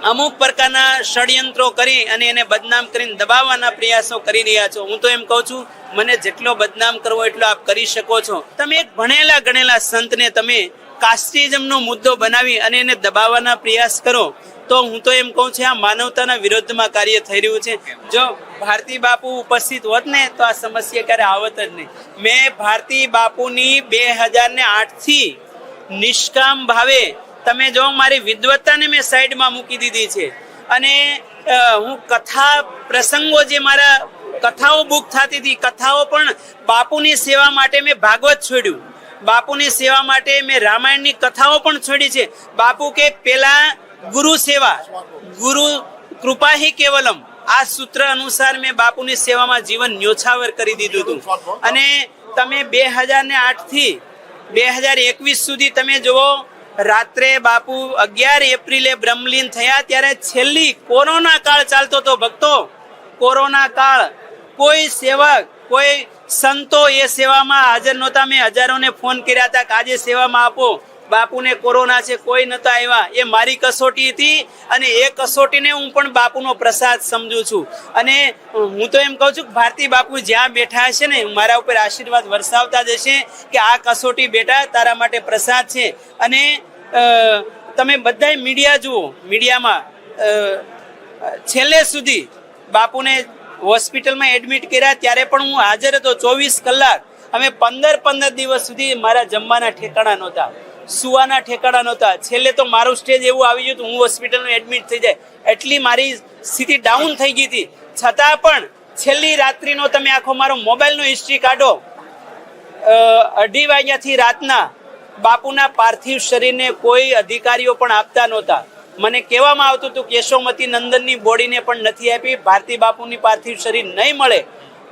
અમુક પ્રકારના ષડયંત્રો કરી અને એને બદનામ કરીને દબાવવાના પ્રયાસો કરી રહ્યા છો. હું તો એમ કહું છું, મને જેટલો બદનામ કરવો એટલો આપ કરી શકો છો. તમે એક ભણેલા ગણેલા સંતને તમે કાસ્ટિઝમનો મુદ્દો બનાવી અને એને દબાવવાના પ્રયાસ કરો, તો હું તો એમ કહું છું, આ માનવતાના વિરોધમાં કાર્ય થઈ રહ્યું છે. જો ભારતી બાપુ ઉપસ્થિત હોત ને, તો આ સમસ્યા ક્યારે આવત જ નહીં. મેં ભારતી બાપુની બે હજાર ને આઠથી નિષ્કામ ભાવે તમે જો મારી વિદ્વત્તાને મેં સાઈડમાં મૂકી દીધી છે. અને હું કથા પ્રસંગો જે મારા કથાઓ બુક થતી હતી, કથાઓ પણ બાપુની સેવા માટે મેં ભાગવત છોડ્યું. બાપુની સેવા માટે મેં રામાયણની કથાઓ પણ છોડી છે. બાપુ કે પેલા ગુરુ સેવા, ગુરુ કૃપા હિ કેવલમ, આ સૂત્ર અનુસાર મેં બાપુની સેવામાં જીવન ન્યોછાવર કરી દીધું હતું. અને તમે બે હજાર ને આઠથી બે હજાર એકવીસ સુધી તમે જુઓ રાત્રે બાપુ અગિયાર એપ્રિલે બ્રહ્મલીન થયા ત્યારે છેલ્લી કોરોના કાળ ચાલતો હતો. ભક્તો, કોરોના કાળ. કોઈ સેવક, કોઈ સંતો એ સેવામાં હાજર નહોતા. મેં હજારોને ફોન કર્યા હતા કે આજે સેવામાં આપો. બાપુને કોરોના છે, કોઈ નહોતા આવ્યા. એ મારી કસોટી હતી અને એ કસોટીને હું પણ બાપુનો પ્રસાદ સમજુ છું. અને હું તો એમ કહું છું કે ભારતી બાપુ જ્યાં બેઠા હશે ને, મારા ઉપર આશીર્વાદ વરસાવતા જશે કે આ કસોટી બેટા તારા માટે પ્રસાદ છે. અને તમે બધાય મીડિયા જુઓ, મીડિયામાં છેલ્લે સુધી બાપુને હોસ્પિટલમાં એડમિટ કર્યા, ત્યારે પણ હું હાજર હતો ચોવીસ કલાક. અમે પંદર પંદર દિવસ સુધી મારા જમવાના ઠેકાણા નહોતા, સુવાના ઠેકાણા નહોતા. છેલ્લે તો મારું સ્ટેજ એવું આવી ગયું હતું, હું હોસ્પિટલમાં એડમિટ થઈ જાય. એટલી મારી સ્થિતિ ડાઉન થઈ ગઈ હતી. છતાં પણ છેલ્લી રાત્રિનો તમે આખો મારો મોબાઈલનો હિસ્ટ્રી કાઢો. અઢી વાગ્યાથી રાતના બાપુના પાર્થિવ શરીરને કોઈ અધિકારીઓ પણ આપતા નહોતા. મને કહેવામાં આવતું હતું કે યશોમતી નંદનની બોડીને પણ નથી આપી, ભારતી બાપુની પાર્થિવ શરીર નહીં મળે.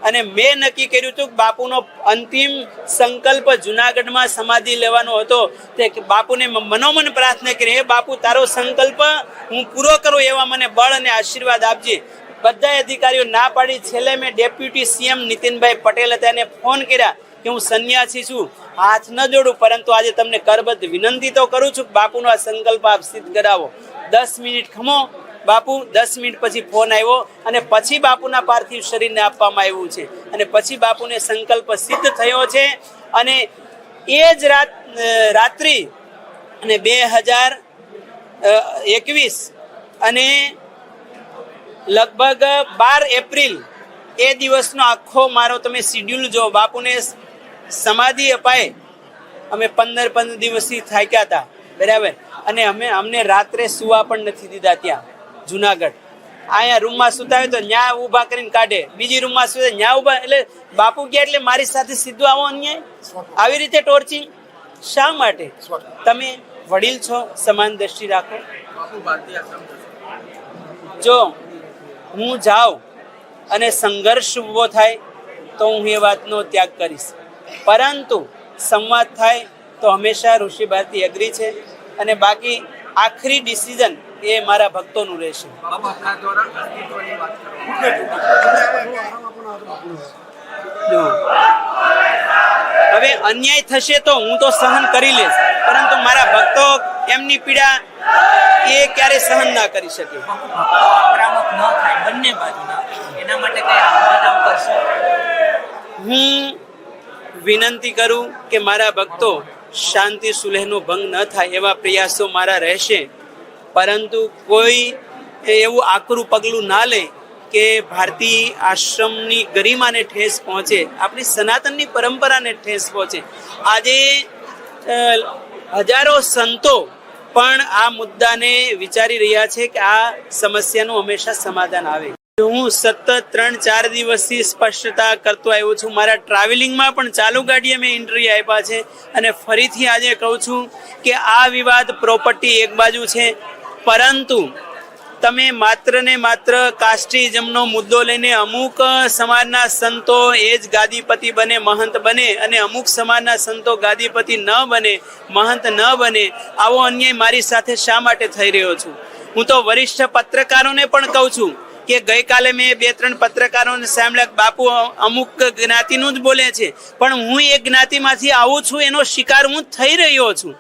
અને મેં નક્કી કર્યું હતું કે બાપુનો અંતિમ સંકલ્પ જુનાગઢમાં સમાધિ લેવાનો હતો. તે બાપુને મનોમન પ્રાર્થના કરી, હે બાપુ, તારો સંકલ્પ હું પૂરો કરું એવા મને બળ અને આશીર્વાદ આપજે. બધા અધિકારીઓ ના પાડી. છેલ્લે મેં ડેપ્યુટી સીએમ નીતિનભાઈ પટેલ હતા એને ફોન કર્યા. કે હું સંન્યાસી છું? હાથ ન જોડું, પરંતુ આજે તમને કરબદ્ધ વિનંતી તો કરું છું બાપુનો આ સંકલ્પ આપ સિદ્ધ કરાવો. દસ મિનિટ ખમો. બાપુ, દસ મિનિટ પછી ફોન આવ્યો અને પછી બાપુના પાર્થિવ શરીરને આપવામાં આવ્યું છે. અને પછી બાપુને સંકલ્પ સિદ્ધ થયો છે. અને એ જ રાત રાત્રિ અને બે હજાર એકવીસ અને લગભગ બાર એપ્રિલ એ દિવસનો આખો મારો તમે શિડ્યુલ જો બાપુને સમાધિ અપાય અમે પંદર પંદર દિવસથી થાક્યા હતા, બરાબર? અને અમે અમને રાત્રે સુવા પણ નથી દીધા ત્યાં, જુનાગઢ. અહીંયા રૂમમાં સુતા હોય તો ન્યા ઊભા કરીને કાઢે. બીજી રૂમમાં સુતા ન્યા ઊભા, એટલે બાપુ ગયા એટલે મારી સાથે સીધું આવો અન્યાય. આવી રીતે ટોર્ચિંગ? શા માટે? તમે વડીલ છો, સમાન દ્રષ્ટિ રાખો. જો હું જાઉં અને સંઘર્ષ ઊભો થાય, તો હું એ વાતનો ત્યાગ કરીશ. પરંતુ સંવાદ થાય તો હંમેશા ઋષિ ભારતી અગ્રી છે અને બાકી આખરી ડિસિઝન એ મારા ભક્તોનું રહેશે. હવે અન્યાય થશે તો હું તો સહન કરી લઈશ પરંતુ મારા ભક્તો એમની પીડા એ ક્યારે સહન ના કરી શકે. બંને બાજુના એના માટે હું વિનંતી કરું કે મારા ભક્તો શાંતિ સુલેહનો ભંગ ન થાય એવા પ્રયાસો મારા રહેશે. પરંતુ કોઈ એવું આકરું પગલું ના લે કે ભારતીય આશ્રમની ગરિમાને ઠેસ પહોંચે, આપણી સનાતનની પરંપરાને ઠેસ પહોંચે. આજે હજારો સંતો પણ આ મુદ્દાને વિચારી રહ્યા છે કે આ સમસ્યાનું હંમેશા સમાધાન આવે. હું સતત ત્રણ ચાર દિવસથી સ્પષ્ટતા કરતો આવ્યો છું. મારા ટ્રાવેલિંગમાં પણ ચાલુ ગાડીએ મેં એન્ટ્રી આપ્યા છે અને ફરીથી આજે કહું છું કે આ વિવાદ પ્રોપર્ટી એક બાજુ છે. પરંતુ તમે માત્ર ને માત્ર કાસ્ટિઝમનો મુદ્દો લઈને અમુક સમાજના સંતો એ જ ગાદીપતિ બને, મહંત બને અને અમુક સમાજના સંતો ગાદીપતિ ન બને, મહંત ન બને, આવો અન્યાય મારી સાથે શા માટે થઈ રહ્યો છું? હું તો વરિષ્ઠ પત્રકારોને પણ કહું છું કે ગઈકાલે મેં બે ત્રણ પત્રકારોને સાંભળ્યા બાપુ અમુક જ્ઞાતિનું જ બોલે છે. પણ હું એ જ્ઞાતિમાંથી આવું છું, એનો શિકાર હું થઈ રહ્યો છું.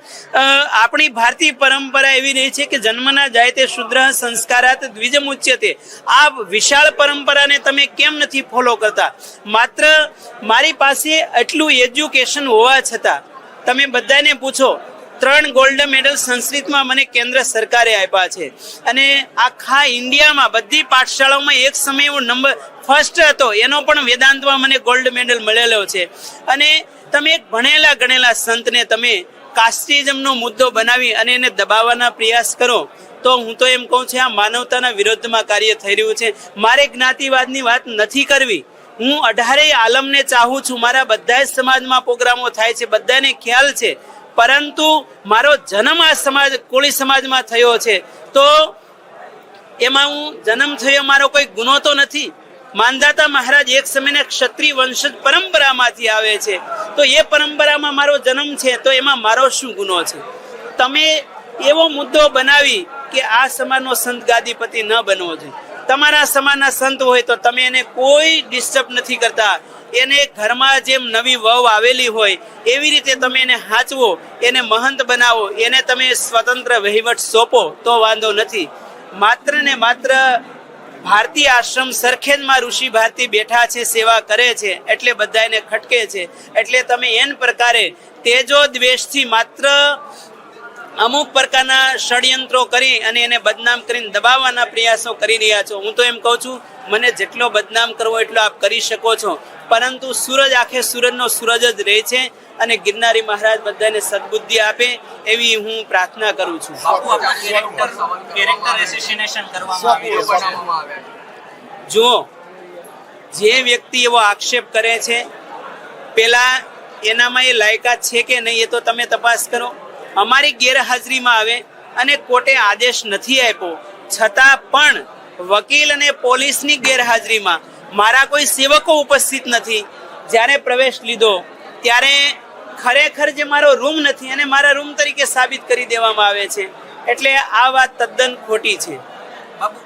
આપણી ભારતીય પરંપરા એવી રહી છે કે જન્મના જાય તે શુદ્ર સંસ્કારાત દ્વિજમુચ્યતે. આ વિશાળ પરંપરાને તમે કેમ નથી ફોલો કરતા? માત્ર મારી પાસે એટલું એજ્યુકેશન હોવા છતાં. તમે બધાને પૂછો ત્રણ ગોલ્ડ મેડલ સંસ્કૃતમાં મને કેન્દ્ર સરકારે આપ્યા છે. અને આખા ઇન્ડિયામાં બધી પાઠશાળાઓમાં એક સમય હું નંબર ફર્સ્ટ હતો. એનો પણ વેદાંતમાં મને ગોલ્ડ મેડલ મળેલો છે. અને તમે એક ભણેલા ગણેલા સંતને તમે કાસ્ટિઝમનો મુદ્દો બનાવી અને એને દબાવવાના પ્રયાસ કરો, તો હું તો એમ કહું છું આ માનવતાના વિરોધમાં કાર્ય થઈ રહ્યું છે. મારે જ્ઞાતિવાદની વાત નથી કરવી. હું અઢારેય આલમને ચાહું છું. મારા બધા જ સમાજમાં પ્રોગ્રામો થાય છે. બધાને ખ્યાલ છે. પરંતુ મારો જન્મ આ સમાજ, કોળી સમાજમાં થયો છે. તો એમાં હું જન્મ થયો, મારો કોઈ ગુનો તો નથી. માનદાતા મહારાજ એક સમયના ક્ષત્રિય વંશજ પરંપરામાંથી આવે છે. તો એ પરંપરામાં મારો જન્મ છે, તો એમાં મારો શું ગુનો છે? તમે એવો મુદ્દો બનાવી કે આ સમાજનો સંત ગાદીપતિ ન બનવો જોઈએ. તમારા સમાજના સંત હોય તો તમે એને કોઈ ડિસ્ટર્બ નથી કરતા. એને ઘરમાં જેમ નવી વહુ આવેલી હોય, એવી રીતે તમે એને હાચવો, એને મહંત બનાવો, એને તમે સ્વતંત્ર વહીવટ સોંપો, તો વાંધો નથી. માત્ર ને માત્ર ભારતીય આશ્રમ સરખેજમાં ઋષિ ભારતી બેઠા છે, સેવા કરે છે, એટલે બધા એને ખટકે છે. એટલે તમે એન પ્રકારે તેજો દ્વેષથી માત્ર અમુક પ્રકારના ષડયંત્રો કરી અને એને બદનામ કરીને દબાવવાના પ્રયાસો કરી રહ્યા છો. હું તો એમ કહું છું, મને જેટલો બદનામ કરવો એટલો આપ કરી શકો છો. પરંતુ સૂરજ આખે સૂરજનો સૂરજ જ રહે છે અને ગિરનારી મહારાજ બધાને સદબુદ્ધિ આપે એવી હું પ્રાર્થના કરું છું. જો જે વ્યક્તિ એવો આક્ષેપ કરે છે પેલા એનામાં એ લાયકાત છે કે નહીં એ તો તમે તપાસ કરો. અમારી ગેરહાજરીમાં આવે અને કોર્ટે આદેશ નથી આપ્યો. છતાં પણ વકીલ અને પોલીસની ગેરહાજરીમાં મારા કોઈ સેવકો ઉપસ્થિત નથી. જ્યારે પ્રવેશ લીધો, ત્યારે ખરેખર જે મારો રૂમ નથી અને મારા રૂમ તરીકે સાબિત કરી દેવામાં આવે છે. એટલે આ વાત તદ્દન ખોટી છે.